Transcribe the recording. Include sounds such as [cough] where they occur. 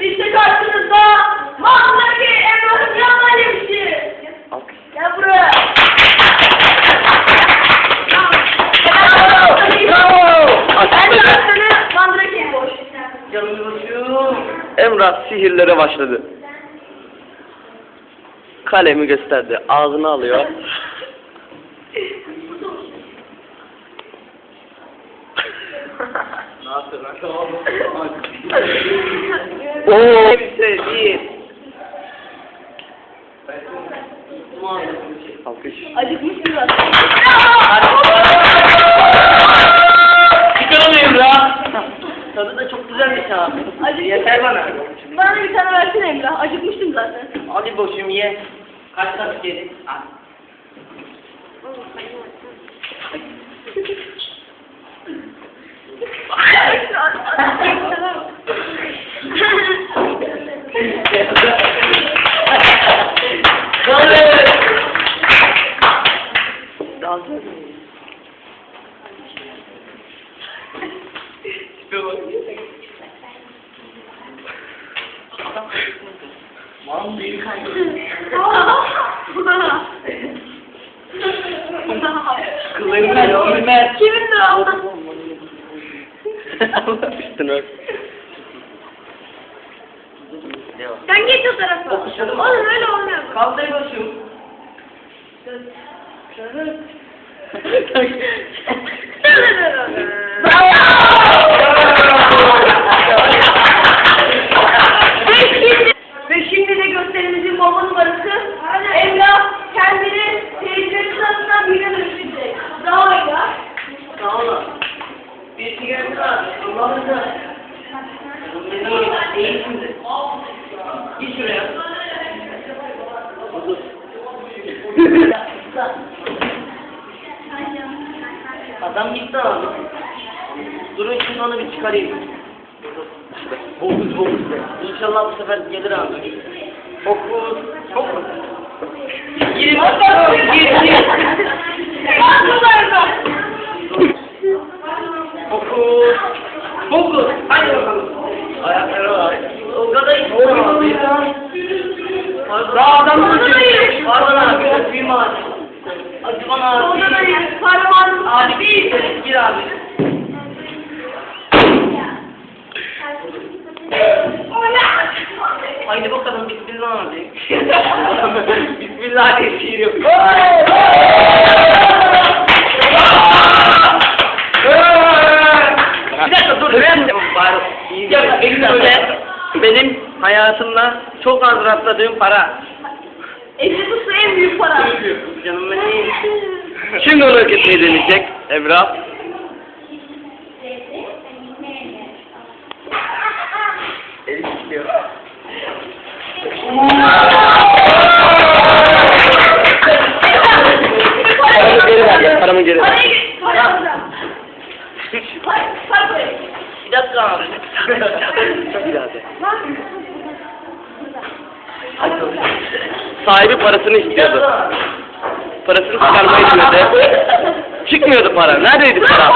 İşte karşınızda Mahmut'taki Emrah'ın yan alemisi. Alkış. Gel buraya. Emrah sihirlere başladı. Kalemi gösterdi. Ağzını alıyor. Oo. Kimse değil. Alkış. Acıkmışım zaten. Çıkarın Emrah. Tadı da çok güzelmiş ha. Acıkmışım. Yeter bana. Bana bir tane versene Emrah. Acıkmıştım zaten. Hadi boşum ye. Kaç kaç yedin? Al. Mal büyük bilmez. Üstüne ört. Devam. Sen geç o tarafa. Oğlum öyle olmuyor. Kaldır başım. like, [laughs] Adam gitti abi. Durun şimdi onu bir çıkarayım. Fokus fokus de. İnşallah bu sefer gelir abi. Fokus. Fokus. Gir. Gir gir. Fokus. Fokus. Hadi bakalım. Ayakları var. O kadar iyi abi. Daha adam mı çıkıyor? Pardon abi. Öpeyim abi. Acıman abi. Orada da kahramanın Abi bir gir abi. Haydi bakalım bismillah abi. [laughs] bismillah diye şiir yok. Bir dakika dur ben de bari. Ya benim hayatımda çok az rastladığım para. Tutsa en büyük para. Canım benim. Şimdi onu öğretmeyi deneyecek Emrah. Eli tutuyor. Paramı geri ver ya, paramı geri ver. Bir dakika abi. İyi abi. Sahibi parasını istiyordu. Parasını çıkarmayı istedi. Çıkmıyordu para. Neredeydi para?